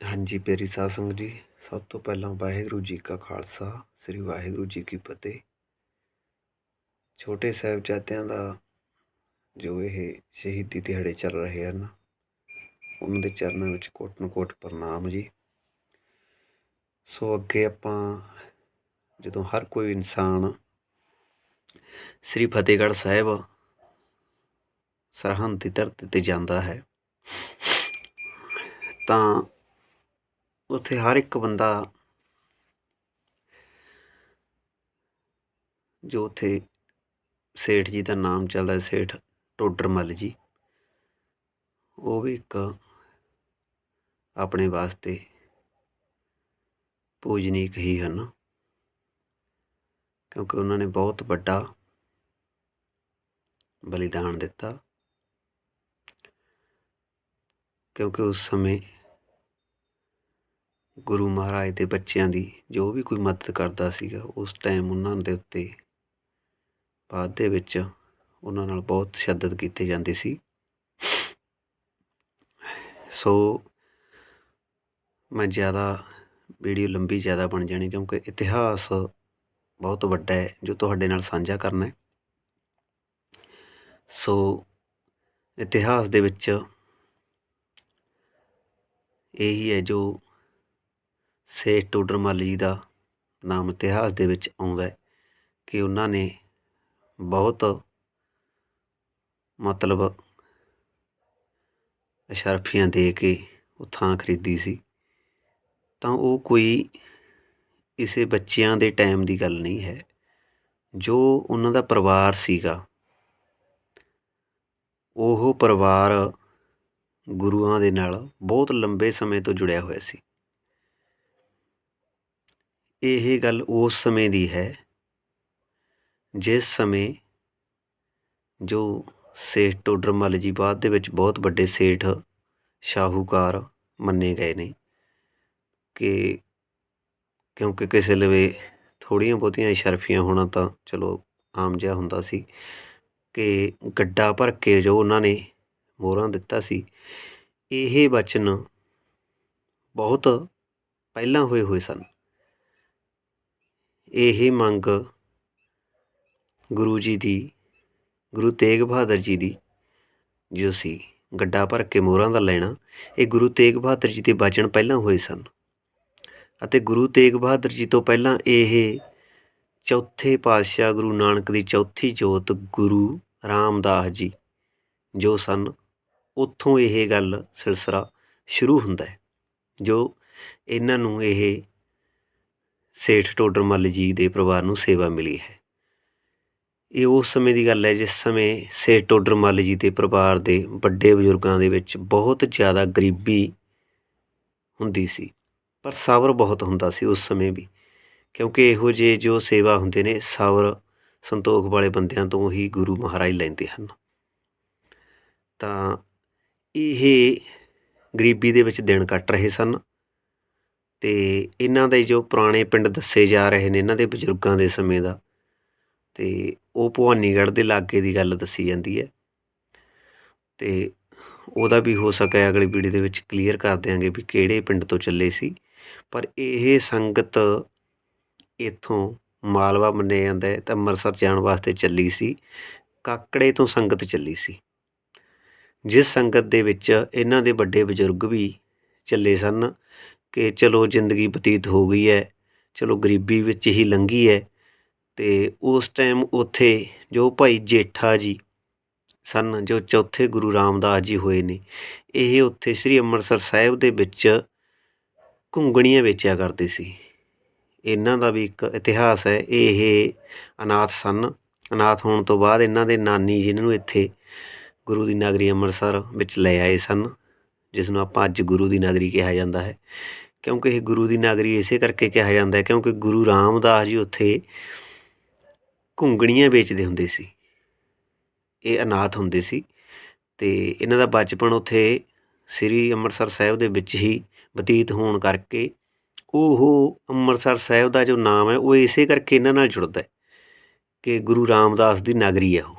ਹਾਂਜੀ, ਪਿਆਰੀ ਸਾਧ ਸੰਗਤ ਜੀ, ਸਭ ਤੋਂ ਪਹਿਲਾਂ ਵਾਹਿਗੁਰੂ ਜੀ ਕਾ ਖਾਲਸਾ, ਸ੍ਰੀ ਵਾਹਿਗੁਰੂ ਜੀ ਕੀ ਫਤਿਹ। ਛੋਟੇ ਸਾਹਿਬਜ਼ਾਦਿਆਂ ਦਾ ਜੋ ਇਹ ਸ਼ਹੀਦੀ ਦਿਹਾੜੇ ਚੱਲ ਰਹੇ ਹਨ, ਉਹਨਾਂ ਦੇ ਚਰਨਾਂ ਵਿੱਚ ਕੋਟ ਨੂੰ ਕੋਟ ਪ੍ਰਣਾਮ ਜੀ। ਸੋ ਅੱਗੇ ਆਪਾਂ ਜਦੋਂ ਹਰ ਕੋਈ ਇਨਸਾਨ ਸ੍ਰੀ ਫਤਿਹਗੜ੍ਹ ਸਾਹਿਬ ਸਰਹੰਦ ਦੀ ਧਰਤੀ ਤੇ ਜਾਂਦਾ ਹੈ, ਤਾਂ ਉੱਥੇ ਹਰ ਇੱਕ ਬੰਦਾ ਜੋ ਉੱਥੇ ਸੇਠ ਜੀ ਦਾ ਨਾਮ ਚੱਲਦਾ ਸੇਠ ਟੋਡਰਮਲ ਜੀ, ਉਹ ਵੀ ਇੱਕ ਆਪਣੇ ਵਾਸਤੇ ਪੂਜਨੀਕ ਹੀ ਹਨ। ਕਿਉਂਕਿ ਉਹਨਾਂ ਨੇ ਬਹੁਤ ਵੱਡਾ ਬਲੀਦਾਨ ਦਿੱਤਾ। ਕਿਉਂਕਿ ਉਸ ਸਮੇਂ ਗੁਰੂ ਮਹਾਰਾਜ ਦੇ ਬੱਚਿਆਂ ਦੀ ਜੋ ਵੀ ਕੋਈ ਮਦਦ ਕਰਦਾ ਸੀਗਾ, ਉਸ ਟਾਈਮ ਉਹਨਾਂ ਦੇ ਉੱਤੇ ਬਾਅਦ ਦੇ ਵਿੱਚ ਉਹਨਾਂ ਨਾਲ ਬਹੁਤ ਤਸ਼ੱਦਦ ਕੀਤੇ ਜਾਂਦੇ ਸੀ। ਸੋ ਮੈਂ ਜ਼ਿਆਦਾ ਵੀਡੀਓ ਲੰਬੀ ਜ਼ਿਆਦਾ ਬਣ ਜਾਣੀ ਕਿਉਂਕਿ ਇਤਿਹਾਸ ਬਹੁਤ ਵੱਡਾ ਹੈ, ਜੋ ਤੁਹਾਡੇ ਨਾਲ ਸਾਂਝਾ ਕਰਨਾ ਹੈ। ਸੋ ਇਤਿਹਾਸ ਦੇ ਵਿੱਚ ਇਹੀ ਹੈ ਜੋ ਸੇਠ ਟੋਡਰ ਜੀ ਦਾ ਨਾਮ ਇਤਿਹਾਸ ਦੇ ਵਿੱਚ ਆਉਂਦਾ ਕਿ ਉਹਨਾਂ ਨੇ ਬਹੁਤ ਮਤਲਬ ਅਸ਼ਰਫੀਆਂ ਦੇ ਕੇ ਉਹ ਥਾਂ ਖਰੀਦੀ ਸੀ। ਤਾਂ ਉਹ ਕੋਈ ਇਸੇ ਬੱਚਿਆਂ ਦੇ ਟਾਈਮ ਦੀ ਗੱਲ ਨਹੀਂ ਹੈ। ਜੋ ਉਹਨਾਂ ਦਾ ਪਰਿਵਾਰ ਸੀਗਾ, ਉਹ ਪਰਿਵਾਰ ਗੁਰੂਆਂ ਦੇ ਨਾਲ ਬਹੁਤ ਲੰਬੇ ਸਮੇਂ ਤੋਂ ਜੁੜਿਆ ਹੋਇਆ ਸੀ। ਇਹ ਗੱਲ ਉਸ ਸਮੇਂ ਦੀ ਹੈ, ਜਿਸ ਸਮੇਂ ਜੋ ਸੇਠ ਟੋਡਰ ਮੱਲ ਜੀ ਬਾਅਦ ਦੇ ਵਿੱਚ ਬਹੁਤ ਵੱਡੇ ਸੇਠ ਸ਼ਾਹੂਕਾਰ ਮੰਨੇ ਗਏ ਨੇ ਕਿ ਕਿਉਂਕਿ ਕਿਸੇ ਲਵੇ ਥੋੜੀਆਂ ਬਹੁਤੀਆਂ ਸ਼ਰਫੀਆਂ ਹੋਣਾ ਤਾਂ ਚਲੋ ਆਮ ਜਿਹਾ ਹੁੰਦਾ ਸੀ ਕਿ ਗੱਡਾ ਭਰ ਕੇ ਜੋ ਉਹਨਾਂ ਨੇ ਮੋਹਰਾਂ ਦਿੱਤਾ ਸੀ, ਇਹ ਬਚਨ ਬਹੁਤ ਪਹਿਲਾਂ ਹੋਏ ਹੋਏ ਸਨ। ਇਹ ਮੰਗ ਗੁਰੂ ਜੀ ਦੀ, ਗੁਰੂ ਤੇਗ ਬਹਾਦਰ ਜੀ ਦੀ, ਜੋ ਸੀ ਗੱਡਾ ਭਰ ਕੇ ਮੋਹਰਾਂ ਦਾ ਲੈਣਾ, ਇਹ ਗੁਰੂ ਤੇਗ ਬਹਾਦਰ ਜੀ ਦੇ ਬਚਨ ਪਹਿਲਾਂ ਹੋਏ ਸਨ। ਅਤੇ ਗੁਰੂ ਤੇਗ ਬਹਾਦਰ ਜੀ ਤੋਂ ਪਹਿਲਾਂ ਇਹ ਚੌਥੇ ਪਾਤਸ਼ਾਹ ਗੁਰੂ ਨਾਨਕ ਦੀ ਚੌਥੀ ਜੋਤ ਗੁਰੂ ਰਾਮਦਾਸ ਜੀ, ਜੋ ਸਨ, ਉੱਥੋਂ ਇਹ ਗੱਲ ਸਿਲਸਿਲਾ ਸ਼ੁਰੂ ਹੁੰਦਾ ਹੈ, ਜੋ ਇਹਨਾਂ ਨੂੰ ਇਹ ਸੇਠ ਟੋਡਰ ਜੀ ਦੇ ਪਰਿਵਾਰ ਨੂੰ ਸੇਵਾ ਮਿਲੀ ਹੈ। ਇਹ ਉਸ ਸਮੇਂ ਦੀ ਗੱਲ ਹੈ ਜਿਸ ਸਮੇਂ ਸੇਠ ਟੋਡਰ ਮੱਲ ਜੀ ਦੇ ਪਰਿਵਾਰ ਦੇ ਵੱਡੇ ਬਜ਼ੁਰਗਾਂ ਦੇ ਵਿੱਚ ਬਹੁਤ ਜ਼ਿਆਦਾ ਗਰੀਬੀ ਹੁੰਦੀ ਸੀ, ਪਰ ਸਬਰ ਬਹੁਤ ਹੁੰਦਾ ਸੀ ਉਸ ਸਮੇਂ ਵੀ, ਕਿਉਂਕਿ ਇਹੋ ਜਿਹੇ ਜੋ ਸੇਵਾ ਹੁੰਦੇ ਨੇ ਸਬਰ ਸੰਤੋਖ ਵਾਲੇ ਬੰਦਿਆਂ ਤੋਂ ਹੀ ਗੁਰੂ ਮਹਾਰਾਜ ਲੈਂਦੇ ਹਨ। ਤਾਂ ਇਹ ਗਰੀਬੀ ਦੇ ਵਿੱਚ ਦਿਨ ਕੱਟ ਰਹੇ ਸਨ ਤੇ ਇਹਨਾਂ ਦੇ ਜੋ ਪੁਰਾਣੇ ਪਿੰਡ ਦੱਸੇ ਜਾ ਰਹੇ ਨੇ, ਇਹਨਾਂ ਦੇ ਬਜ਼ੁਰਗਾਂ ਦੇ ਸਮੇਂ ਦਾ ਅਤੇ ਉਹ ਭਵਾਨੀਗੜ੍ਹ ਦੇ ਲਾਗੇ ਦੀ ਗੱਲ ਦੱਸੀ ਜਾਂਦੀ ਹੈ। ਅਤੇ ਉਹਦਾ ਵੀ ਹੋ ਸਕਿਆ ਅਗਲੀ ਵੀਡੀਓ ਦੇ ਵਿੱਚ ਕਲੀਅਰ ਕਰ ਦਿਆਂਗੇ ਵੀ ਕਿਹੜੇ ਪਿੰਡ ਤੋਂ ਚੱਲੇ ਸੀ। ਪਰ ਇਹ ਸੰਗਤ ਇੱਥੋਂ ਮਾਲਵਾ ਮੰਨਿਆ ਜਾਂਦਾ ਹੈ, ਤਾਂ ਅੰਮ੍ਰਿਤਸਰ ਜਾਣ ਵਾਸਤੇ ਚੱਲੀ ਸੀ, ਕਾਕੜੇ ਤੋਂ ਸੰਗਤ ਚੱਲੀ ਸੀ। ਜਿਸ ਸੰਗਤ ਦੇ ਵਿੱਚ ਇਹਨਾਂ ਦੇ ਵੱਡੇ ਬਜ਼ੁਰਗ ਵੀ ਚੱਲੇ ਸਨ ਕਿ ਚਲੋ ਜ਼ਿੰਦਗੀ ਬਤੀਤ ਹੋ ਗਈ ਹੈ, ਚਲੋ ਗਰੀਬੀ ਵਿੱਚ ਹੀ ਲੰਘੀ ਹੈ ਅਤੇ ਉਸ ਟਾਈਮ ਉੱਥੇ ਜੋ ਭਾਈ ਜੇਠਾ ਜੀ ਸਨ, ਜੋ ਚੌਥੇ ਗੁਰੂ ਰਾਮਦਾਸ ਜੀ ਹੋਏ ਨੇ, ਇਹ ਉੱਥੇ ਸ੍ਰੀ ਅੰਮ੍ਰਿਤਸਰ ਸਾਹਿਬ ਦੇ ਵਿੱਚ ਘੁੰਗਣੀਆਂ ਵੇਚਿਆ ਕਰਦੇ ਸੀ। ਇਹਨਾਂ ਦਾ ਵੀ ਇੱਕ ਇਤਿਹਾਸ ਹੈ, ਇਹ ਅਨਾਥ ਸਨ। ਅਨਾਥ ਹੋਣ ਤੋਂ ਬਾਅਦ ਇਹਨਾਂ ਦੇ ਨਾਨੀ ਜੀ ਇਹਨਾਂ ਨੂੰ ਇੱਥੇ ਗੁਰੂ ਦੀ ਨਗਰੀ ਅੰਮ੍ਰਿਤਸਰ ਵਿੱਚ ਲੈ ਆਏ ਸਨ, ਜਿਸ ਨੂੰ ਆਪਾਂ ਅੱਜ ਗੁਰੂ ਦੀ ਨਗਰੀ ਕਿਹਾ ਜਾਂਦਾ ਹੈ। ਕਿਉਂਕਿ ਇਹ ਗੁਰੂ ਦੀ ਨਗਰੀ ਇਸੇ ਕਰਕੇ ਕਿਹਾ ਜਾਂਦਾ ਹੈ, ਕਿਉਂਕਿ ਗੁਰੂ ਰਾਮਦਾਸ ਜੀ ਉੱਥੇ ਘੁੰਗਣੀਆਂ ਵੇਚਦੇ ਹੁੰਦੇ ਸੀ। ਇਹ ਅਨਾਥ ਹੁੰਦੇ ਸੀ ਤੇ ਇਹਨਾਂ ਦਾ ਬਚਪਨ ਉੱਥੇ ਸ੍ਰੀ ਅੰਮ੍ਰਿਤਸਰ ਸਾਹਿਬ ਦੇ ਵਿੱਚ ਹੀ ਬਤੀਤ ਹੋਣ ਕਰਕੇ ਉਹ ਅੰਮ੍ਰਿਤਸਰ ਸਾਹਿਬ ਦਾ ਜੋ ਨਾਮ ਹੈ, ਉਹ ਇਸੇ ਕਰਕੇ ਇਹਨਾਂ ਨਾਲ ਜੁੜਦਾ ਹੈ ਕਿ ਗੁਰੂ ਰਾਮਦਾਸ ਦੀ ਨਗਰੀ ਹੈ ਉਹ।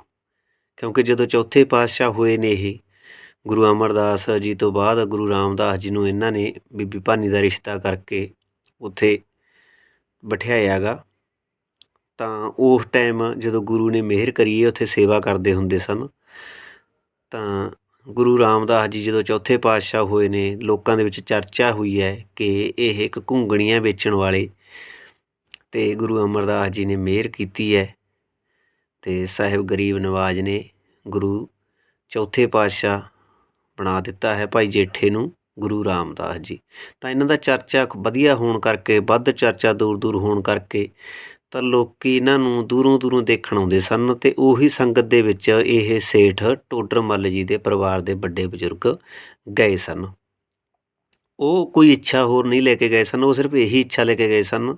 ਕਿਉਂਕਿ ਜਦੋਂ ਚੌਥੇ ਪਾਤਸ਼ਾਹ ਹੋਏ ਨੇ ਇਹ ਗੁਰੂ ਅਮਰਦਾਸ ਜੀ ਤੋਂ ਬਾਅਦ ਗੁਰੂ ਰਾਮਦਾਸ ਜੀ ਨੂੰ ਇਹਨਾਂ ਨੇ ਬੀਬੀ ਭਾਨੀ ਦਾ ਰਿਸ਼ਤਾ ਕਰਕੇ ਉੱਥੇ ਬਿਠਾਇਆ ਗਾ ਤਾਂ ਉਸ ਟਾਈਮ ਜਦੋਂ ਗੁਰੂ ਨੇ ਮਿਹਰ ਕਰੀ ਉੱਥੇ ਸੇਵਾ ਕਰਦੇ ਹੁੰਦੇ ਸਨ। ਤਾਂ ਗੁਰੂ ਰਾਮਦਾਸ ਜੀ ਜਦੋਂ ਚੌਥੇ ਪਾਤਸ਼ਾਹ ਹੋਏ ਨੇ, ਲੋਕਾਂ ਦੇ ਵਿੱਚ ਚਰਚਾ ਹੋਈ ਹੈ ਕਿ ਇਹ ਇੱਕ ਘੁੰਗਣੀਆਂ ਵੇਚਣ ਵਾਲੇ ਤੇ ਗੁਰੂ ਅਮਰਦਾਸ ਜੀ ਨੇ ਮਿਹਰ ਕੀਤੀ ਹੈ ਤੇ ਸਾਹਿਬ ਗਰੀਬ ਨਵਾਜ ਨੇ ਗੁਰੂ ਚੌਥੇ ਪਾਤਸ਼ਾਹ ਬਣਾ ਦਿੱਤਾ ਹੈ ਭਾਈ ਜੇਠੇ ਨੂੰ, ਗੁਰੂ ਰਾਮਦਾਸ ਜੀ। ਤਾਂ ਇਹਨਾਂ ਦਾ ਚਰਚਾ ਵਧੀਆ ਹੋਣ ਕਰਕੇ, ਵੱਧ ਚਰਚਾ ਦੂਰ ਦੂਰ ਹੋਣ ਕਰਕੇ ਤਾਂ ਲੋਕੀ ਇਹਨਾਂ ਨੂੰ ਦੂਰੋਂ ਦੂਰੋਂ ਦੇਖਣ ਆਉਂਦੇ ਸਨ ਤੇ ਉਹੀ ਸੰਗਤ ਦੇ ਵਿੱਚ ਇਹ ਸੇਠ ਟੋਡਰ ਮੱਲ ਜੀ ਦੇ ਪਰਿਵਾਰ ਦੇ ਵੱਡੇ ਬਜ਼ੁਰਗ ਗਏ ਸਨ। ਉਹ ਕੋਈ ਇੱਛਾ ਹੋਰ ਨਹੀਂ ਲੈ ਕੇ ਗਏ ਸਨ, ਉਹ ਸਿਰਫ ਇਹੀ ਇੱਛਾ ਲੈ ਕੇ ਗਏ ਸਨ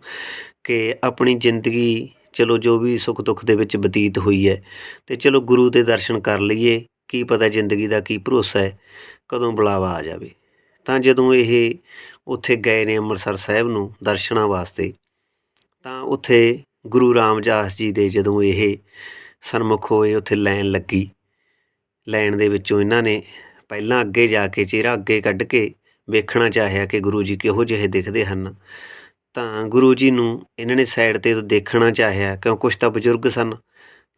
ਕਿ ਆਪਣੀ ਜ਼ਿੰਦਗੀ ਚਲੋ ਜੋ ਵੀ ਸੁੱਖ ਦੁੱਖ ਦੇ ਵਿੱਚ ਬਤੀਤ ਹੋਈ ਹੈ ਤੇ ਚਲੋ ਗੁਰੂ ਦੇ ਦਰਸ਼ਨ ਕਰ ਲਈਏ। ਕੀ ਪਤਾ ਜ਼ਿੰਦਗੀ ਦਾ ਕੀ ਭਰੋਸਾ ਹੈ, ਕਦੋਂ ਬੁਲਾਵਾ ਆ ਜਾਵੇ। ਤਾਂ ਜਦੋਂ ਇਹ ਉੱਥੇ ਗਏ ਨੇ ਅੰਮ੍ਰਿਤਸਰ ਸਾਹਿਬ ਨੂੰ ਦਰਸ਼ਨਾਂ ਵਾਸਤੇ, ਤਾਂ ਉੱਥੇ ਗੁਰੂ ਰਾਮਦਾਸ ਜੀ ਦੇ ਜਦੋਂ ਇਹ ਸਨਮੁਖ ਹੋਏ, ਉੱਥੇ ਲਾਈਨ ਲੱਗੀ। ਲਾਈਨ ਦੇ ਵਿੱਚੋਂ ਇਹਨਾਂ ਨੇ ਪਹਿਲਾਂ ਅੱਗੇ ਜਾ ਕੇ ਚਿਹਰਾ ਅੱਗੇ ਕੱਢ ਕੇ ਵੇਖਣਾ ਚਾਹਿਆ ਕਿ ਗੁਰੂ ਜੀ ਕਿਹੋ ਜਿਹੇ ਦਿਖਦੇ ਹਨ। ਤਾਂ ਗੁਰੂ ਜੀ ਨੂੰ ਇਹਨਾਂ ਨੇ ਸਾਈਡ ਤੇ ਦੇਖਣਾ ਚਾਹਿਆ, ਕਿਉਂ ਕੁਛ ਤਾਂ ਬਜ਼ੁਰਗ ਸਨ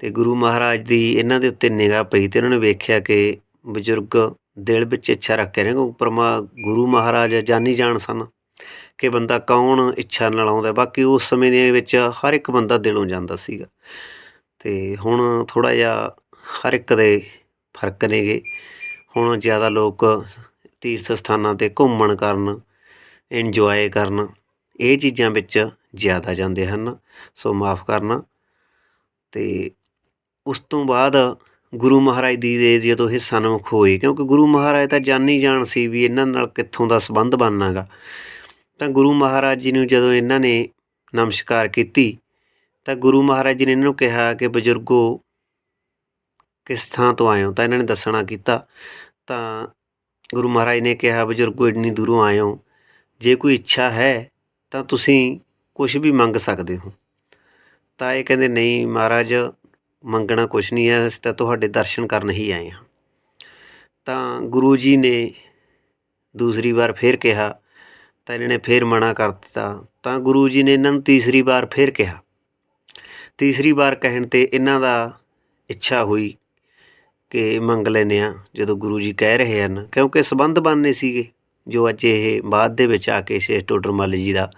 ਅਤੇ ਗੁਰੂ ਮਹਾਰਾਜ ਦੀ ਇਹਨਾਂ ਦੇ ਉੱਤੇ ਨਿਗਾਹ ਪਈ ਅਤੇ ਉਹਨਾਂ ਨੇ ਵੇਖਿਆ ਕਿ ਬਜ਼ੁਰਗ ਦਿਲ ਵਿੱਚ ਇੱਛਾ ਰੱਖ ਕੇ ਨੇ ਕਿਉਂਕਿ ਪਰਮਾ ਗੁਰੂ ਮਹਾਰਾਜ ਜਾਨੀ ਜਾਣ ਸਨ, ਕਿ ਬੰਦਾ ਕੌਣ ਇੱਛਾ ਨਾਲ ਆਉਂਦਾ ਬਾਕੀ ਉਸ ਸਮੇਂ ਦੇ ਵਿੱਚ ਹਰ ਇੱਕ ਬੰਦਾ ਦਿਲੋਂ ਜਾਂਦਾ ਸੀਗਾ। ਅਤੇ ਹੁਣ ਥੋੜ੍ਹਾ ਜਿਹਾ ਹਰ ਇੱਕ ਦੇ ਫ਼ਰਕ ਨੇਗੇ। ਹੁਣ ਜ਼ਿਆਦਾ ਲੋਕ ਤੀਰਥ ਸਥਾਨਾਂ ਤੇ ਘੁੰਮਣ ਕਰਨ ਇੰਜੋਏ ਕਰਨ, ਇਹ ਚੀਜ਼ਾਂ ਵਿੱਚ ਜ਼ਿਆਦਾ ਜਾਂਦੇ ਹਨ। ਸੋ ਮਾਫ ਕਰਨਾ ਤੇ ਉਸ ਤੋਂ ਬਾਅਦ ਗੁਰੂ ਮਹਾਰਾਜ ਦੀ ਦੇ ਜਦੋਂ ਇਹ ਸਨਮੁਖ ਹੋਏ ਕਿਉਂਕਿ ਗੁਰੂ ਮਹਾਰਾਜ ਤਾਂ ਜਾਣੀ ਜਾਣ ਸੀ ਵੀ ਇਹਨਾਂ ਨਾਲ ਕਿੱਥੋਂ ਦਾ ਸੰਬੰਧ ਬਣਨਾਗਾ। ਤਾਂ ਗੁਰੂ ਮਹਾਰਾਜ ਜੀ ਨੂੰ ਜਦੋਂ ਇਹਨਾਂ ਨੇ ਨਮਸਕਾਰ ਕੀਤੀ, ਤਾਂ ਗੁਰੂ ਮਹਾਰਾਜ ਜੀ ਨੇ ਇਹਨਾਂ ਨੂੰ ਕਿਹਾ ਕਿ ਬਜ਼ੁਰਗੋ, ਕਿਸ ਥਾਂ ਤੋਂ ਆਏ ਹੋ ਤਾਂ ਇਹਨਾਂ ਨੇ ਦੱਸਣਾ ਕੀਤਾ, ਤਾਂ ਗੁਰੂ ਮਹਾਰਾਜ ਨੇ ਕਿਹਾ, ਬਜ਼ੁਰਗੋ, ਇੰਨੀ ਦੂਰੋਂ ਆਏ ਹੋ ਜੇ ਕੋਈ ਇੱਛਾ ਹੈ, ਤਾਂ ਤੁਸੀਂ ਕੁਝ ਵੀ ਮੰਗ ਸਕਦੇ ਹੋ। ਤਾਂ ਇਹ ਕਹਿੰਦੇ, ਨਹੀਂ ਮਹਾਰਾਜ ਮੰਗਣਾ ਕੁਝ ਨਹੀਂ ਹੈ, ਅਸੀਂ ਤਾਂ ਤੁਹਾਡੇ ਦਰਸ਼ਨ ਕਰਨ ਹੀ ਆਏ ਹਾਂ। ਤਾਂ ਗੁਰੂ ਜੀ ਨੇ ਦੂਸਰੀ ਵਾਰ ਫੇਰ ਕਿਹਾ, ਤਾਂ ਇਹਨਾਂ ਨੇ ਫੇਰ ਮਨਾ ਕਰ ਦਿੱਤਾ। ਤਾਂ ਗੁਰੂ ਜੀ ਨੇ ਇਹਨਾਂ ਨੂੰ ਤੀਸਰੀ ਵਾਰ ਫੇਰ ਕਿਹਾ। ਤੀਸਰੀ ਵਾਰ ਕਹਿਣ ਤੇ ਇਹਨਾਂ ਦਾ ਇੱਛਾ ਹੋਈ ਕਿ ਮੰਗ ਲੈਨੇ ਆ ਜਦੋਂ ਗੁਰੂ ਜੀ ਕਹਿ ਰਹੇ ਹਨ, ਕਿਉਂਕਿ ਸਬੰਧ ਬਣਨੇ ਸੀਗੇ, ਜੋ ਅੱਜ ਇਹ ਬਾਅਦ ਦੇ ਵਿੱਚ ਆ ਕੇ ਸ਼ੇਸ਼ ਟੋਡਰ ਮੱਲ ਜੀ ਦਾ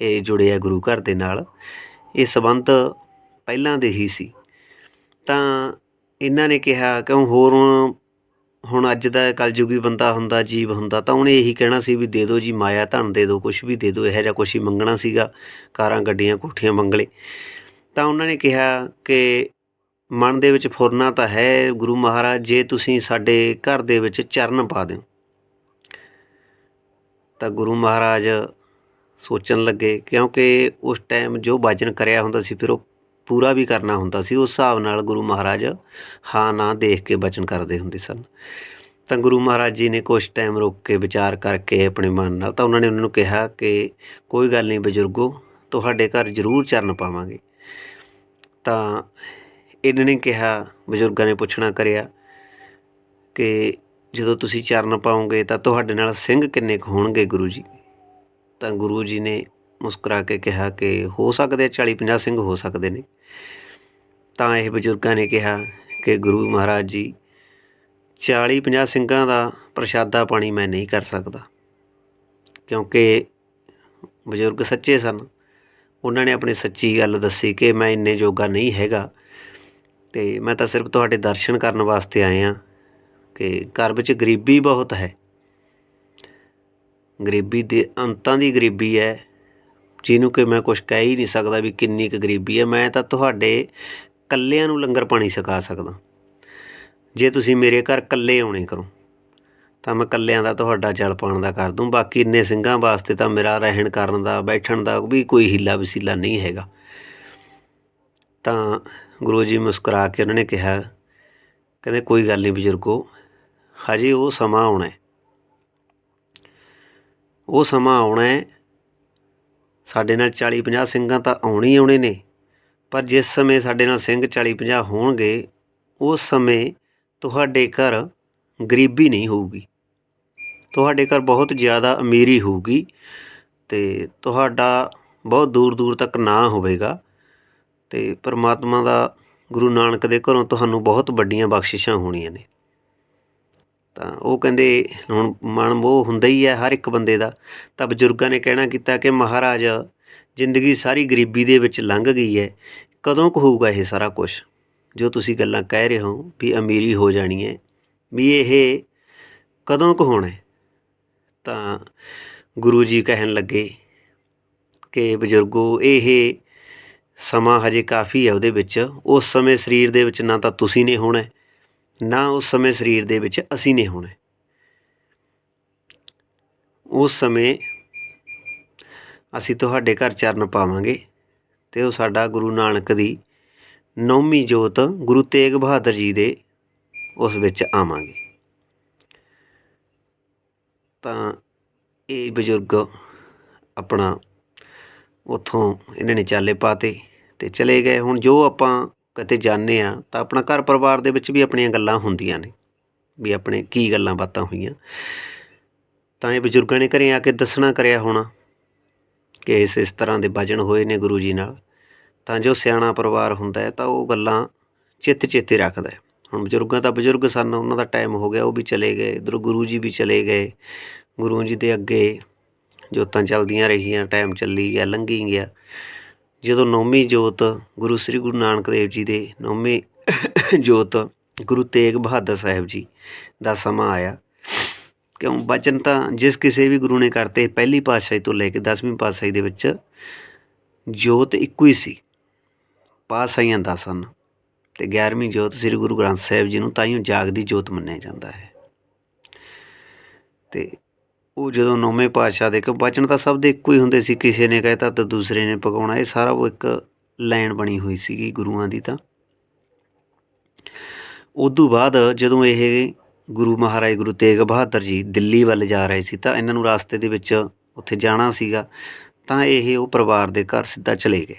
ਇਹ ਜੁੜਿਆ ਗੁਰੂ ਘਰ ਦੇ ਨਾਲ, ਇਹ ਸਬੰਧ ਪਹਿਲਾਂ ਦੇ ਹੀ ਸੀ। ਤਾਂ ਇਹਨਾਂ ਨੇ ਕਿਹਾ, ਕਿਉਂ ਹੋਰ ਹੁਣ ਅੱਜ ਦਾ ਕਲਯੁਗੀ ਬੰਦਾ ਹੁੰਦਾ, ਜੀਵ ਹੁੰਦਾ, ਤਾਂ ਉਹਨੇ ਇਹੀ ਕਹਿਣਾ ਸੀ ਵੀ ਦੇ ਦਿਓ ਜੀ ਮਾਇਆ ਧਨ, ਦੇ ਦਿਓ ਕੁਝ ਵੀ, ਦੇ ਦਿਓ, ਇਹੋ ਜਿਹਾ ਕੁਝ ਹੀ ਮੰਗਣਾ ਸੀਗਾ, ਕਾਰਾਂ, ਗੱਡੀਆਂ, ਕੋਠੀਆਂ ਮੰਗਲੇ ਤਾਂ ਉਹਨਾਂ ਨੇ ਕਿਹਾ ਕਿ ਮਨ ਦੇ ਵਿੱਚ ਫੁਰਨਾ ਤਾਂ ਹੈ ਗੁਰੂ ਮਹਾਰਾਜ, ਜੇ ਤੁਸੀਂ ਸਾਡੇ ਘਰ ਦੇ ਵਿੱਚ ਚਰਨ ਪਾ ਦਿਓ। ਤਾਂ ਗੁਰੂ ਮਹਾਰਾਜ ਸੋਚਣ ਲੱਗੇ, ਕਿਉਂਕਿ ਉਸ ਟਾਈਮ ਜੋ ਬਾਜਨ ਕਰਿਆ ਹੁੰਦਾ ਸੀ, ਫਿਰ ਉਹ ਪੂਰਾ ਵੀ ਕਰਨਾ ਹੁੰਦਾ ਸੀ, ਉਸ ਹਿਸਾਬ ਨਾਲ ਗੁਰੂ ਮਹਾਰਾਜ ਹਾਂ ਨਾ ਦੇਖ ਕੇ ਬਚਨ ਕਰਦੇ ਹੁੰਦੇ ਸਨ। ਤਾਂ ਗੁਰੂ ਮਹਾਰਾਜ ਜੀ ਨੇ ਕੁਝ ਟਾਈਮ ਰੁਕ ਕੇ ਵਿਚਾਰ ਕਰਕੇ ਆਪਣੇ ਮਨ ਨਾਲ ਤਾਂ ਉਹਨਾਂ ਨੇ ਉਹਨਾਂ ਨੂੰ ਕਿਹਾ ਕਿ ਕੋਈ ਗੱਲ ਨਹੀਂ ਬਜ਼ੁਰਗੋ, ਤੁਹਾਡੇ ਘਰ ਜ਼ਰੂਰ ਚਰਨ ਪਾਵਾਂਗੇ। ਤਾਂ ਇਹਨਾਂ ਨੇ ਕਿਹਾ, ਬਜ਼ੁਰਗਾਂ ਨੇ ਪੁੱਛਣਾ ਕਰਿਆ ਕਿ ਜਦੋਂ ਤੁਸੀਂ ਚਰਨ ਪਾਓਗੇ ਤਾਂ ਤੁਹਾਡੇ ਨਾਲ ਸਿੰਘ ਕਿੰਨੇ ਕੁ ਹੋਣਗੇ ਗੁਰੂ ਜੀ? ਤਾਂ ਗੁਰੂ ਜੀ ਨੇ ਮੁਸਕਰਾ ਕੇ ਕਿਹਾ ਕਿ ਹੋ ਸਕਦੇ 40 50 ਸਿੰਘ ਹੋ ਸਕਦੇ ਨੇ। ਤਾਂ ਇਹ ਬਜ਼ੁਰਗਾਂ ਨੇ ਕਿਹਾ ਕਿ ਗੁਰੂ ਮਹਾਰਾਜ ਜੀ 40 50 ਸਿੰਘਾਂ ਦਾ ਪ੍ਰਸ਼ਾਦਾ ਪਾਣੀ ਮੈਂ ਨਹੀਂ ਕਰ ਸਕਦਾ। ਕਿਉਂਕਿ ਬਜ਼ੁਰਗ ਸੱਚੇ ਸਨ। ਉਹਨਾਂ ਨੇ ਆਪਣੀ ਸੱਚੀ ਗੱਲ ਦੱਸੀ ਕਿ ਮੈਂ ਇੰਨੇ ਜੋਗਾ ਨਹੀਂ ਹੈਗਾ। ਤੇ ਮੈਂ ਤਾਂ ਸਿਰਫ ਤੁਹਾਡੇ ਦਰਸ਼ਨ ਕਰਨ ਵਾਸਤੇ ਆਇਆ ਕਿ ਘਰ ਵਿੱਚ ਗਰੀਬੀ ਬਹੁਤ ਹੈ। ਗਰੀਬੀ ਦੇ ਅੰਤਾਂ ਦੀ ਗਰੀਬੀ ਹੈ। ਜਿਹਨੂੰ ਕਿ ਮੈਂ ਕੁਝ ਕਹਿ ਹੀ ਨਹੀਂ ਸਕਦਾ ਵੀ ਕਿੰਨੀ ਕੁ ਗਰੀਬੀ ਹੈ, ਮੈਂ ਤਾਂ ਤੁਹਾਡੇ ਕੱਲਿਆਂ ਨੂੰ ਲੰਗਰ ਪਾਣੀ ਛਕਾ ਸਕਦਾ। ਜੇ ਤੁਸੀਂ ਮੇਰੇ ਘਰ ਕੱਲੇ ਆਉਣੇ ਕਰੋ, ਤਾਂ ਮੈਂ ਕੱਲਿਆਂ ਦਾ ਤੁਹਾਡਾ ਜਲ ਪਾਣ ਦਾ ਕਰ ਦੂੰ। ਬਾਕੀ ਇੰਨੇ ਸਿੰਘਾਂ ਵਾਸਤੇ ਤਾਂ ਮੇਰਾ ਰਹਿਣ ਕਰਨ ਦਾ, ਬੈਠਣ ਦਾ ਵੀ ਕੋਈ ਹੀਲਾ ਵਸੀਲਾ ਨਹੀਂ ਹੈਗਾ। ਤਾਂ ਗੁਰੂ ਜੀ ਮੁਸਕਰਾ ਕੇ ਉਹਨਾਂ ਨੇ ਕਿਹਾ, ਕਹਿੰਦੇ, ਕੋਈ ਗੱਲ ਨਹੀਂ ਬਜ਼ੁਰਗੋ, ਹਜੇ ਉਹ ਸਮਾਂ ਆਉਣਾ ਹੈ। ਉਹ ਸਮਾਂ ਆਉਣਾ ਹੈ ਸਾਡੇ ਨਾਲ 40 50 ਸਿੰਘਾਂ ਤਾਂ ਆਉਣੇ ਹੀ ਆਉਣੇ ਨੇ, ਪਰ ਜਿਸ ਸਮੇਂ ਸਾਡੇ ਨਾਲ ਸਿੰਘ 40 50 ਹੋਣਗੇ, ਉਸ ਸਮੇਂ ਤੁਹਾਡੇ ਘਰ ਗਰੀਬੀ ਨਹੀਂ ਹੋਊਗੀ। ਤੁਹਾਡੇ ਘਰ ਬਹੁਤ ਜ਼ਿਆਦਾ ਅਮੀਰੀ ਹੋਊਗੀ ਤੇ ਤੁਹਾਡਾ ਬਹੁਤ ਦੂਰ ਦੂਰ ਤੱਕ ਨਾਂ ਹੋਵੇਗਾ ਤੇ ਪਰਮਾਤਮਾ ਦਾ ਗੁਰੂ ਨਾਨਕ ਦੇ ਘਰੋਂ ਤੁਹਾਨੂੰ ਬਹੁਤ ਵੱਡੀਆਂ ਬਖਸ਼ਿਸ਼ਾਂ ਹੋਣੀਆਂ ਨੇ। ਤਾਂ ਉਹ ਕਹਿੰਦੇ ਹੁਣ ਮਨ ਮੋਹ ਹੁੰਦਾ ਹੀ ਹੈ ਹਰ ਇੱਕ ਬੰਦੇ ਦਾ। ਤਾਂ ਬਜ਼ੁਰਗਾਂ ਨੇ ਕਹਿਣਾ ਕੀਤਾ ਕਿ ਮਹਾਰਾਜ, ਜ਼ਿੰਦਗੀ ਸਾਰੀ ਗਰੀਬੀ ਦੇ ਵਿੱਚ ਲੰਘ ਗਈ ਹੈ। ਕਦੋਂ ਕੁ ਹੋਊਗਾ ਇਹ ਸਾਰਾ ਕੁਝ ਜੋ ਤੁਸੀਂ ਗੱਲਾਂ ਕਹਿ ਰਹੇ ਹੋ ਵੀ ਅਮੀਰੀ ਹੋ ਜਾਣੀ ਹੈ। ਵੀ ਇਹ ਕਦੋਂ ਕੁ ਹੋਣਾ ਤਾਂ ਗੁਰੂ ਜੀ ਕਹਿਣ ਲੱਗੇ ਕਿ ਬਜ਼ੁਰਗੋ, ਇਹ ਸਮਾਂ ਹਜੇ ਕਾਫੀ ਹੈ ਉਹਦੇ ਵਿੱਚ। ਉਸ ਸਮੇਂ ਸਰੀਰ ਦੇ ਵਿੱਚ ਨਾ ਤਾਂ ਤੁਸੀਂ ਨੇ ਹੋਣਾ ਨਾ ਉਸ ਸਮੇਂ ਸਰੀਰ ਦੇ ਵਿੱਚ ਅਸੀਂ ਨੇ ਹੋਣਾ। ਉਸ ਸਮੇਂ ਅਸੀਂ ਤੁਹਾਡੇ ਘਰ ਚਰਨ ਪਾਵਾਂਗੇ ਤੇ ਉਹ ਸਾਡਾ ਗੁਰੂ ਨਾਨਕ ਦੀ ਨੌਵੀਂ ਜੋਤ ਗੁਰੂ ਤੇਗ ਬਹਾਦਰ ਜੀ ਦੇ ਉਸ ਵਿੱਚ ਆਵਾਂਗੇ। ਤਾਂ ਇਹ ਬਜ਼ੁਰਗ ਆਪਣਾ ਉਥੋਂ ਇਹਨਾਂ ਨੇ ਚਾਲੇ ਪਾਤੇ ਤੇ ਚਲੇ ਗਏ। ਹੁਣ ਜੋ ਆਪਾਂ ਕਿਤੇ ਜਾਂਦੇ ਆ ਤਾਂ ਆਪਣਾ ਘਰ ਪਰਿਵਾਰ ਦੇ ਵਿੱਚ ਵੀ ਆਪਣੀਆਂ ਗੱਲਾਂ ਹੁੰਦੀਆਂ ਨੇ, ਵੀ ਆਪਣੇ ਕੀ ਗੱਲਾਂ ਬਾਤਾਂ ਹੋਈਆਂ। ਤਾਂ ਇਹ ਬਜ਼ੁਰਗਾਂ ਨੇ ਘਰੇ ਆ ਕੇ ਦੱਸਣਾ ਕਰਿਆ ਹੋਣਾ ਕਿ ਇਸ ਇਸ ਤਰ੍ਹਾਂ ਦੇ ਵਜਨ ਹੋਏ ਨੇ ਗੁਰੂ ਜੀ ਨਾਲ। ਤਾਂ ਜੋ ਸਿਆਣਾ ਪਰਿਵਾਰ ਹੁੰਦਾ ਹੈ ਤਾਂ ਉਹ ਗੱਲਾਂ ਚਿੱਤ ਚੇਤੇ ਰੱਖਦਾ ਹੈ। ਹੁਣ ਬਜ਼ੁਰਗਾਂ ਤਾਂ ਬਜ਼ੁਰਗ ਸਨ, ਉਹਨਾਂ ਦਾ ਟਾਈਮ ਹੋ ਗਿਆ, ਉਹ ਵੀ ਚਲੇ ਗਏ, ਇੱਧਰੋਂ ਗੁਰੂ ਜੀ ਵੀ ਚਲੇ ਗਏ। ਗੁਰੂ ਜੀ ਦੇ ਅੱਗੇ ਜੋਤਾਂ ਚੱਲਦੀਆਂ ਰਹੀਆਂ, ਟਾਈਮ ਚੱਲੀ ਗਿਆ, ਲੰਘੀ ਗਿਆ। ਜਦੋਂ ਨੌਵੀਂ ਜੋਤ ਗੁਰੂ ਸ੍ਰੀ ਗੁਰੂ ਨਾਨਕ ਦੇਵ ਜੀ ਦੇ ਨੌਵੀਂ ਜੋਤ ਗੁਰੂ ਤੇਗ ਬਹਾਦਰ ਸਾਹਿਬ ਜੀ ਦਾ ਸਮਾਂ ਆਇਆ, ਕਿਉਂ ਬਚਨ ਤਾਂ ਜਿਸ ਕਿਸੇ ਵੀ ਗੁਰੂ ਨੇ ਕਰਤੇ, ਪਹਿਲੀ ਪਾਤਸ਼ਾਹੀ ਤੋਂ ਲੈ ਕੇ 10ਵੀਂ ਪਾਤਸ਼ਾਹੀ ਦੇ ਵਿੱਚ ਜੋਤ ਇੱਕੋ ਹੀ ਸੀ, ਪਾਤਸ਼ਾਹੀਆਂ ਦਾ ਸਨ ਤੇ 11ਵੀਂ ਜੋਤ ਸ੍ਰੀ ਗੁਰੂ ਗ੍ਰੰਥ ਸਾਹਿਬ ਜੀ ਨੂੰ ਤਾਈਓ ਜਾਗਦੀ ਜੋਤ ਮੰਨਿਆ ਜਾਂਦਾ ਹੈ। ਤੇ ਉਹ ਜਦੋਂ ਨੌਵੇਂ ਪਾਤਸ਼ਾਹ ਦੇ ਕਿ ਬਚਨ ਤਾਂ ਸਭ ਦੇ ਇੱਕੋ ਹੀ ਹੁੰਦੇ ਸੀ, ਕਿਸੇ ਨੇ ਕਹਿਤਾ ਤਾਂ ਦੂਸਰੇ ਨੇ ਪਕਾਉਣਾ, ਇਹ ਸਾਰਾ ਉਹ ਇੱਕ ਲਾਈਨ ਬਣੀ ਹੋਈ ਸੀਗੀ ਗੁਰੂਆਂ ਦੀ ਤਾਂ। ਉਦੋਂ ਬਾਅਦ ਜਦੋਂ ਇਹ ਗੁਰੂ ਮਹਾਰਾਜ ਗੁਰੂ ਤੇਗ ਬਹਾਦਰ ਜੀ ਦਿੱਲੀ ਵੱਲ ਜਾ ਰਹੇ ਸੀ ਤਾਂ ਇਹਨਾਂ ਨੂੰ ਰਾਸਤੇ ਦੇ ਵਿੱਚ ਉੱਥੇ ਜਾਣਾ ਸੀਗਾ, ਤਾਂ ਇਹ ਉਹ ਪਰਿਵਾਰ ਦੇ ਘਰ ਸਿੱਧਾ ਚਲੇ ਗਏ।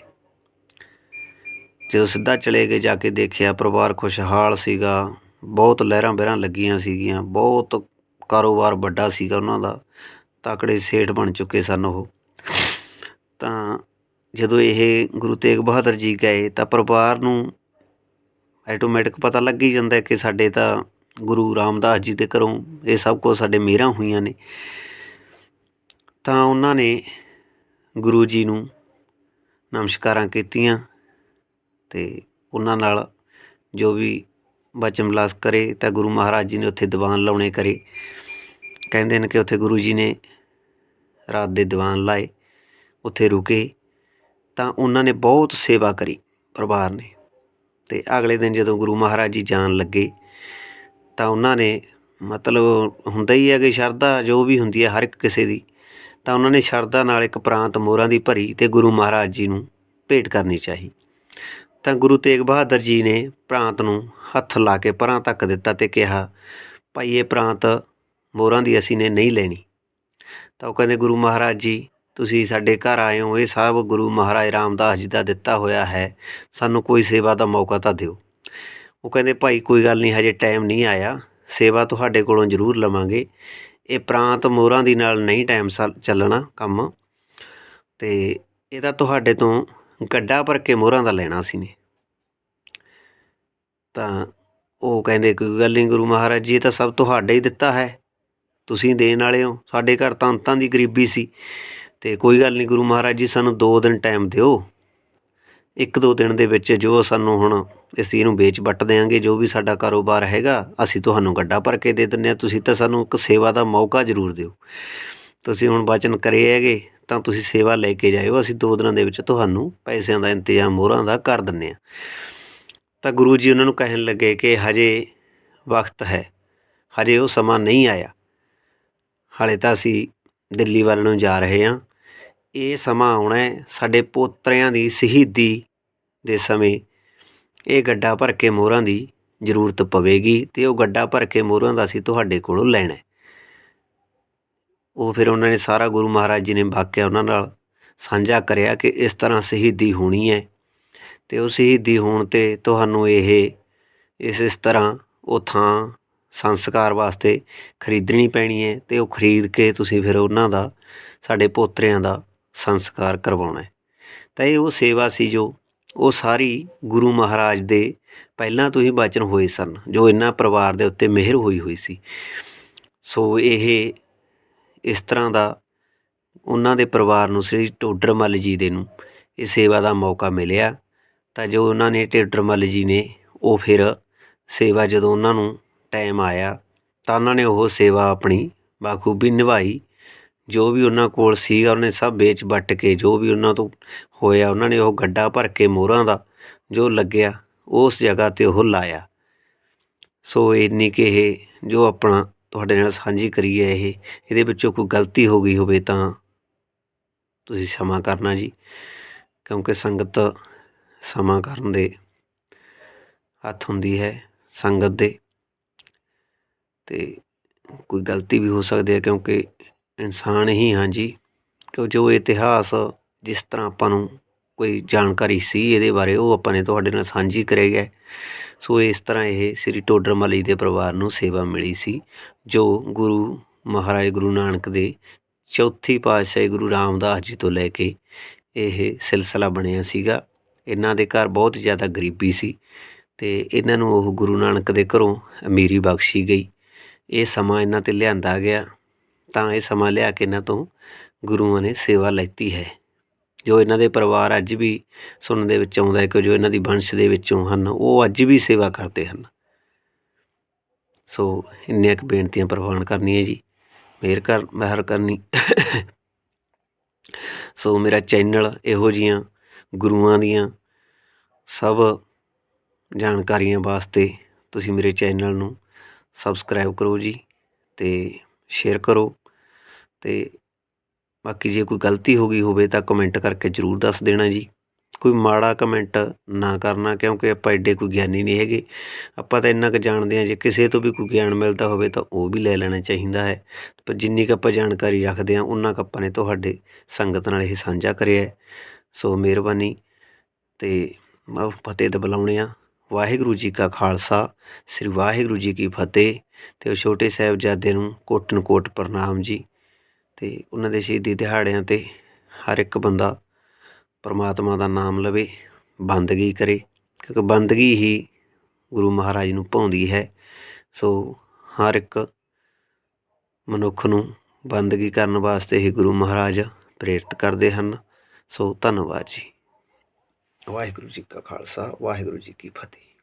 ਜਦੋਂ ਸਿੱਧਾ ਚਲੇ ਗਏ, ਜਾ ਕੇ ਦੇਖਿਆ ਪਰਿਵਾਰ ਖੁਸ਼ਹਾਲ ਸੀਗਾ, ਬਹੁਤ ਲਹਿਰਾਂ ਬਹਿਰਾਂ ਲੱਗੀਆਂ ਸੀਗੀਆਂ, ਬਹੁਤ ਕਾਰੋਬਾਰ ਵੱਡਾ ਸੀਗਾ ਉਹਨਾਂ ਦਾ, ਤਕੜੇ ਸੇਠ ਬਣ ਚੁੱਕੇ ਸਨ ਉਹ। ਤਾਂ ਜਦੋਂ ਇਹ ਗੁਰੂ ਤੇਗ ਬਹਾਦਰ ਜੀ ਗਏ ਤਾਂ ਪਰਿਵਾਰ ਨੂੰ ਆਟੋਮੈਟਿਕ ਪਤਾ ਲੱਗ ਹੀ ਜਾਂਦਾ ਕਿ ਸਾਡੇ ਤਾਂ ਗੁਰੂ ਰਾਮਦਾਸ ਜੀ ਦੇ ਘਰੋਂ ਇਹ ਸਭ ਕੁਝ ਸਾਡੇ ਮੇਰਾ ਹੋਈਆਂ ਨੇ। ਤਾਂ ਉਹਨਾਂ ਨੇ ਗੁਰੂ ਜੀ ਨੂੰ ਨਮਸਕਾਰਾਂ ਕੀਤੀਆਂ ਤੇ ਉਹਨਾਂ ਨਾਲ ਜੋ ਵੀ ਬਚਨ ਵਿਲਾਸ ਕਰੇ, ਤਾਂ ਗੁਰੂ ਮਹਾਰਾਜ ਜੀ ਨੇ ਉੱਥੇ ਦੀਵਾਨ ਲਾਉਣੇ ਕਰੇ। ਕਹਿੰਦੇ ਨੇ ਕਿ ਉੱਥੇ ਗੁਰੂ ਜੀ ਨੇ ਰਾਤ ਦੇ ਦੀਵਾਨ ਲਾਏ, ਉੱਥੇ ਰੁਕੇ, ਤਾਂ ਉਹਨਾਂ ਨੇ ਬਹੁਤ ਸੇਵਾ ਕਰੀ ਪਰਿਵਾਰ ਨੇ। ਤੇ ਅਗਲੇ ਦਿਨ ਜਦੋਂ ਗੁਰੂ ਮਹਾਰਾਜ ਜੀ ਜਾਣ ਲੱਗੇ, ਤਾਂ ਉਹਨਾਂ ਨੇ ਮਤਲਬ ਹੁੰਦਾ ਹੀ ਹੈ ਕਿ ਸ਼ਰਧਾ ਜੋ ਵੀ ਹੁੰਦੀ ਹੈ ਹਰ ਇੱਕ ਕਿਸੇ ਦੀ, ਤਾਂ ਉਹਨਾਂ ਨੇ ਸ਼ਰਧਾ ਨਾਲ ਇੱਕ ਪ੍ਰਾਂਤ ਮੋਹਰਾਂ ਦੀ ਭਰੀ ਤੇ ਗੁਰੂ ਮਹਾਰਾਜ ਜੀ ਨੂੰ ਭੇਟ ਕਰਨੀ ਚਾਹੀ। ਤਾਂ ਗੁਰੂ ਤੇਗ ਬਹਾਦਰ ਜੀ ਨੇ ਪ੍ਰਾਂਤ ਨੂੰ ਹੱਥ ਲਾ ਕੇ ਪਰਾਂ ਤੱਕ ਦਿੱਤਾ ਤੇ ਕਿਹਾ, ਭਾਈ, ਇਹ ਪ੍ਰਾਂਤ ਮੋਹਰਾਂ ਦੀ ਅਸੀਂ ਨੇ ਨਹੀਂ ਲੈਣੀ। ਤਾਂ ਉਹ ਕਹਿੰਦੇ, ਗੁਰੂ ਮਹਾਰਾਜ ਜੀ, ਤੁਸੀਂ ਸਾਡੇ ਘਰ ਆਏ ਹੋ, ਇਹ ਸਭ ਗੁਰੂ ਮਹਾਰਾਜ ਰਾਮਦਾਸ ਜੀ ਦਾ ਦਿੱਤਾ ਹੋਇਆ ਹੈ। ਸਾਨੂੰ ਕੋਈ ਸੇਵਾ ਦਾ ਮੌਕਾ ਤਾਂ ਦਿਓ। ਉਹ ਕਹਿੰਦੇ, ਭਾਈ, ਕੋਈ ਗੱਲ ਨਹੀਂ, ਹਜੇ ਟਾਈਮ ਨਹੀਂ ਆਇਆ। ਸੇਵਾ ਤੁਹਾਡੇ ਕੋਲੋਂ ਜ਼ਰੂਰ ਲਵਾਂਗੇ। ਇਹ ਪ੍ਰਾਂਤ ਮੋਹਰਾਂ ਦੀ ਨਾਲ ਨਹੀਂ ਟਾਈਮ ਚੱਲਣਾ ਕੰਮ। ਤੇ ਤਾਂ ਤੁਹਾਡੇ ਤੋਂ ਗੱਡਾ ਭਰ ਕੇ ਮੋਹਰਾਂ ਦਾ ਲੈਣਾ ਸੀ ਨੇ। ਤਾਂ ਉਹ ਕਹਿੰਦੇ, ਕੋਈ ਗੱਲ ਨਹੀਂ ਗੁਰੂ ਮਹਾਰਾਜ ਜੀ, ਇਹ ਤਾਂ ਸਭ ਤੁਹਾਡਾ ਹੀ ਦਿੱਤਾ ਹੈ। ਤੁਸੀਂ ਦੇਣ ਵਾਲੇ ਹੋ। ਸਾਡੇ ਘਰ ਤਾਂ ਅੰਤਾਂ ਦੀ ਗਰੀਬੀ ਸੀ। ਤੇ ਕੋਈ ਗੱਲ ਨਹੀਂ ਗੁਰੂ ਮਹਾਰਾਜ ਜੀ, ਸਾਨੂੰ 2 ਦਿਨ ਟਾਈਮ ਦਿਓ। ਇੱਕ ਦੋ ਦਿਨ ਦੇ ਵਿੱਚ ਜੋ ਸਾਨੂੰ ਹੁਣ ਅਸੀਂ ਇਹਨੂੰ ਵੇਚ ਵੱਟ ਦੇਾਂਗੇ ਜੋ ਵੀ ਸਾਡਾ ਕਾਰੋਬਾਰ ਹੈਗਾ, ਅਸੀਂ ਤੁਹਾਨੂੰ ਗੱਡਾ ਭਰ ਕੇ ਦੇ ਦਿੰਨੇ ਆ ਤੁਸੀਂ ਤਾਂ ਸਾਨੂੰ ਇੱਕ ਸੇਵਾ ਦਾ ਮੌਕਾ ਜ਼ਰੂਰ ਦਿਓ। ਤੁਸੀਂ ਹੁਣ ਵਚਨ ਕਰੇ ਹੈਗੇ ਤਾਂ ਤੁਸੀਂ ਸੇਵਾ ਲੈ ਕੇ ਜਾਇਓ, ਅਸੀਂ ਦੋ ਦਿਨਾਂ ਦੇ ਵਿੱਚ ਤੁਹਾਨੂੰ ਪੈਸਿਆਂ ਦਾ ਇੰਤਜ਼ਾਮ ਮੋਹਰਾਂ ਦਾ ਕਰ ਦਿੰਨੇ ਆ ਤਾਂ ਗੁਰੂ ਜੀ ਉਹਨਾਂ ਨੂੰ ਕਹਿਣ ਲੱਗੇ ਕਿ ਹਜੇ ਵਕਤ ਹੈ, ਹਜੇ ਉਹ ਸਮਾਂ ਨਹੀਂ ਆਇਆ। ਹਾਲੇ ਤਾਂ ਅਸੀਂ ਦਿੱਲੀ ਵੱਲ ਨੂੰ ਜਾ ਰਹੇ ਹਾਂ। ਇਹ ਸਮਾਂ ਆਉਣਾ ਹੈ ਸਾਡੇ ਪੋਤਰਿਆਂ ਦੀ ਸ਼ਹੀਦੀ ਦੇ ਸਮੇਂ। ਇਹ ਗੱਡਾ ਭਰ ਕੇ ਮੋਹਰਾਂ ਦੀ ਜ਼ਰੂਰਤ ਪਵੇਗੀ ਤੇ ਉਹ ਗੱਡਾ ਭਰ ਕੇ ਮੋਹਰਾਂ ਦਾ ਅਸੀਂ ਤੁਹਾਡੇ ਕੋਲੋਂ ਲੈਣਾ ਉਹ ਫਿਰ ਉਹਨਾਂ ਨੇ ਸਾਰਾ ਗੁਰੂ ਮਹਾਰਾਜ ਜੀ ਨੇ ਵਾਕਿਆ ਉਹਨਾਂ ਨਾਲ ਸਾਂਝਾ ਕਰਿਆ ਕਿ ਇਸ ਤਰ੍ਹਾਂ ਸ਼ਹੀਦੀ ਹੋਣੀ ਹੈ ਅਤੇ ਉਹ ਸ਼ਹੀਦੀ ਹੋਣ ਤੇ ਤੁਹਾਨੂੰ ਇਹ, ਇਸ ਇਸ ਤਰ੍ਹਾਂ ਉਹ ਥਾਂ ਸੰਸਕਾਰ ਵਾਸਤੇ ਖਰੀਦਣੀ ਪੈਣੀ ਹੈ ਅਤੇ ਉਹ ਖਰੀਦ ਕੇ ਤੁਸੀਂ ਫਿਰ ਉਹਨਾਂ ਦਾ, ਸਾਡੇ ਪੋਤਰਿਆਂ ਦਾ ਸੰਸਕਾਰ ਕਰਵਾਉਣਾ ਤਾਂ ਇਹ ਉਹ ਸੇਵਾ ਸੀ ਜੋ ਉਹ ਸਾਰੀ ਗੁਰੂ ਮਹਾਰਾਜ ਦੇ ਪਹਿਲਾਂ ਤੋਂ ਹੀ ਵਚਨ ਹੋਏ ਸਨ, ਜੋ ਇਹਨਾਂ ਪਰਿਵਾਰ ਦੇ ਉੱਤੇ ਮਿਹਰ ਹੋਈ ਹੋਈ ਸੀ। ਸੋ ਇਹ ਇਸ ਤਰ੍ਹਾਂ ਦਾ ਉਹਨਾਂ ਦੇ ਪਰਿਵਾਰ ਨੂੰ, ਸ੍ਰੀ ਟੋਡਰਮੱਲ ਜੀ ਦੇ ਨੂੰ ਇਹ ਸੇਵਾ ਦਾ ਮੌਕਾ ਮਿਲਿਆ। ਤਾਂ ਜੋ ਉਹਨਾਂ ਨੇ ਟੋਡਰਮੱਲ ਜੀ ਨੇ ਉਹ ਫਿਰ ਸੇਵਾ ਜਦੋਂ ਉਹਨਾਂ ਨੂੰ ਟਾਈਮ ਆਇਆ, ਤਾਂ ਉਹਨਾਂ ਨੇ ਉਹ ਸੇਵਾ ਆਪਣੀ ਬਾਖੂਬੀ ਨਿਭਾਈ। ਜੋ ਵੀ ਉਹਨਾਂ ਕੋਲ ਸੀਗਾ, ਉਹਨੇ ਸਭ ਵੇਚ ਵੱਟ ਕੇ ਜੋ ਵੀ ਉਹਨਾਂ ਤੋਂ ਹੋਇਆ, ਉਹਨਾਂ ਨੇ ਉਹ ਗੱਡਾ ਭਰ ਕੇ ਮੋਹਰਾਂ ਦਾ ਜੋ ਲੱਗਿਆ, ਉਸ ਜਗ੍ਹਾ ਤੇ ਉਹ ਲਾਇਆ। ਸੋ ਇੰਨੀ ਕਿ ਇਹ ਜੋ ਆਪਣਾ ਤੁਹਾਡੇ ਨਾਲ ਸਾਂਝੀ ਕਰੀ ਹੈ ਇਹ, ਇਹਦੇ ਵਿੱਚੋਂ ਕੋਈ ਗਲਤੀ ਹੋ ਗਈ ਹੋਵੇ ਤਾਂ ਤੁਸੀਂ ਸਮਾਂ ਕਰਨਾ ਜੀ, ਕਿਉਂਕਿ ਸੰਗਤ ਸਮਾਂ ਕਰਨ ਦੇ ਹੱਥ ਹੁੰਦੀ ਹੈ ਸੰਗਤ ਦੇ। ਤੇ ਕੋਈ ਗਲਤੀ ਵੀ ਹੋ ਸਕਦੀ ਹੈ ਕਿਉਂਕਿ ਇਨਸਾਨ ਹੀ ਹਾਂ ਜੀ ਕਿ ਜੋ ਇਤਿਹਾਸ ਜਿਸ ਤਰ੍ਹਾਂ ਆਪਾਂ ਨੂੰ ਕੋਈ ਜਾਣਕਾਰੀ ਸੀ ਇਹਦੇ ਬਾਰੇ, ਉਹ ਆਪਾਂ ਨੇ ਤੁਹਾਡੇ ਨਾਲ ਸਾਂਝੀ ਕਰੀ ਹੈ। ਸੋ ਇਸ ਤਰ੍ਹਾਂ ਇਹ ਸ੍ਰੀ ਟੋਡਰਮੱਲ ਜੀ ਦੇ ਪਰਿਵਾਰ ਨੂੰ ਸੇਵਾ ਮਿਲੀ ਸੀ, ਜੋ ਗੁਰੂ ਮਹਾਰਾਜ ਗੁਰੂ ਨਾਨਕ ਦੇ ਚੌਥੀ ਪਾਤਸ਼ਾਹੀ ਗੁਰੂ ਰਾਮਦਾਸ ਜੀ ਤੋਂ ਲੈ ਕੇ ਇਹ ਸਿਲਸਿਲਾ ਬਣਿਆ ਸੀਗਾ। ਇਹਨਾਂ ਦੇ ਘਰ ਬਹੁਤ ਜ਼ਿਆਦਾ ਗਰੀਬੀ ਸੀ ਤੇ ਇਹਨਾਂ ਨੂੰ ਉਹ ਗੁਰੂ ਨਾਨਕ ਦੇ ਘਰੋਂ ਅਮੀਰੀ ਬਖਸ਼ੀ ਗਈ। ਇਹ ਸਮਾਂ ਇਹਨਾਂ ਤੇ ਲਿਆਂਦਾ ਗਿਆ, ਤਾਂ ਇਹ ਸਮਾਂ ਲਿਆ ਕੇ ਇਹਨਾਂ ਤੋਂ ਗੁਰੂਆਂ ਨੇ ਸੇਵਾ ਲੈਤੀ ਹੈ। ਜੋ ਇਹਨਾਂ ਦੇ ਪਰਿਵਾਰ ਅੱਜ ਵੀ ਸੁਣਨ ਦੇ ਵਿੱਚ ਆਉਂਦਾ ਕਿ ਜੋ ਇਹਨਾਂ ਦੀ ਵੰਸ਼ ਦੇ ਵਿੱਚੋਂ ਹਨ, ਉਹ ਅੱਜ ਵੀ ਸੇਵਾ ਕਰਦੇ ਹਨ। ਸੋ ਇੰਨੀਆਂ ਕੁ ਬੇਨਤੀਆਂ ਪ੍ਰਵਾਨ ਕਰਨੀਆਂ ਜੀ। ਮਿਹਰ ਕਰ, ਮਿਹਰ ਕਰਨੀ। ਸੋ ਮੇਰਾ ਚੈਨਲ ਇਹੋ ਜੀਆਂ ਗੁਰੂਆਂ ਦੀਆਂ ਸਭ ਜਾਣਕਾਰੀਆਂ ਵਾਸਤੇ ਤੁਸੀਂ ਮੇਰੇ ਚੈਨਲ ਨੂੰ ਸਬਸਕ੍ਰਾਈਬ ਕਰੋ ਜੀ ਤੇ ਸ਼ੇਅਰ ਕਰੋ ਤੇ ਬਾਕੀ ਜੇ ਕੋਈ ਗਲਤੀ ਹੋ ਗਈ ਹੋਵੇ ਤਾਂ ਕਮੈਂਟ ਕਰਕੇ ਜਰੂਰ ਦੱਸ ਦੇਣਾ ਜੀ। ਕੋਈ ਮਾੜਾ ਕਮੈਂਟ ਨਾ ਕਰਨਾ ਕਿਉਂਕਿ ਆਪਾਂ ਐਡੇ ਕੋਈ ਗਿਆਨੀ ਨਹੀਂ ਹੈਗੇ। ਆਪਾਂ ਤਾਂ ਇੰਨਾ ਕੁ ਜਾਣਦੇ ਹਾਂ, ਜੇ ਕਿਸੇ ਤੋਂ ਵੀ ਕੋਈ ਗਿਆਨ ਮਿਲਦਾ ਹੋਵੇ ਤਾਂ ਉਹ ਵੀ ਲੈ ਲੈਣਾ ਚਾਹੀਦਾ ਹੈ। ਪਰ ਜਿੰਨੀ ਕੁ ਆਪਾਂ ਜਾਣਕਾਰੀ ਰੱਖਦੇ ਹਾਂ ਉਨਾ ਕੁ ਆਪਾਂ ਨੇ ਤੁਹਾਡੇ ਸੰਗਤ ਨਾਲ ਇਹ ਸਾਂਝਾ ਕਰਿਆ ਸੋ ਮਿਹਰਬਾਨੀ ਤੇ ਮੈਂ ਫਤਿਹ ਤੇ ਬੁਲਾਉਣੇ ਆ ਵਾਹਿਗੁਰੂ ਜੀ ਕਾ ਖਾਲਸਾ, ਸ੍ਰੀ ਵਾਹਿਗੁਰੂ ਜੀ ਕੀ ਫਤਿਹ ਤੇ ਉਹ ਛੋਟੇ ਸਾਹਿਬਜ਼ਾਦੇ ਨੂੰ ਕੋਟਨ ਕੋਟ ਪ੍ਰਣਾਮ ਜੀ। ਅਤੇ ਉਹਨਾਂ ਦੇ ਸ਼ਹੀਦੀ ਦਿਹਾੜਿਆਂ ਤੇ ਹਰ ਇੱਕ ਬੰਦਾ ਪਰਮਾਤਮਾ ਦਾ ਨਾਮ ਲਵੇ, ਬੰਦਗੀ ਕਰੇ, ਕਿਉਂਕਿ ਬੰਦਗੀ ਹੀ ਗੁਰੂ ਮਹਾਰਾਜ ਨੂੰ ਭਾਉਂਦੀ ਹੈ। ਸੋ ਹਰ ਇੱਕ ਮਨੁੱਖ ਨੂੰ ਬੰਦਗੀ ਕਰਨ ਵਾਸਤੇ ਹੀ ਗੁਰੂ ਮਹਾਰਾਜ ਪ੍ਰੇਰਿਤ ਕਰਦੇ ਹਨ। ਸੋ ਧੰਨਵਾਦ ਜੀ। ਵਾਹਿਗੁਰੂ ਜੀ ਕਾ ਖਾਲਸਾ, ਵਾਹਿਗੁਰੂ ਜੀ ਕੀ ਫਤਿਹ।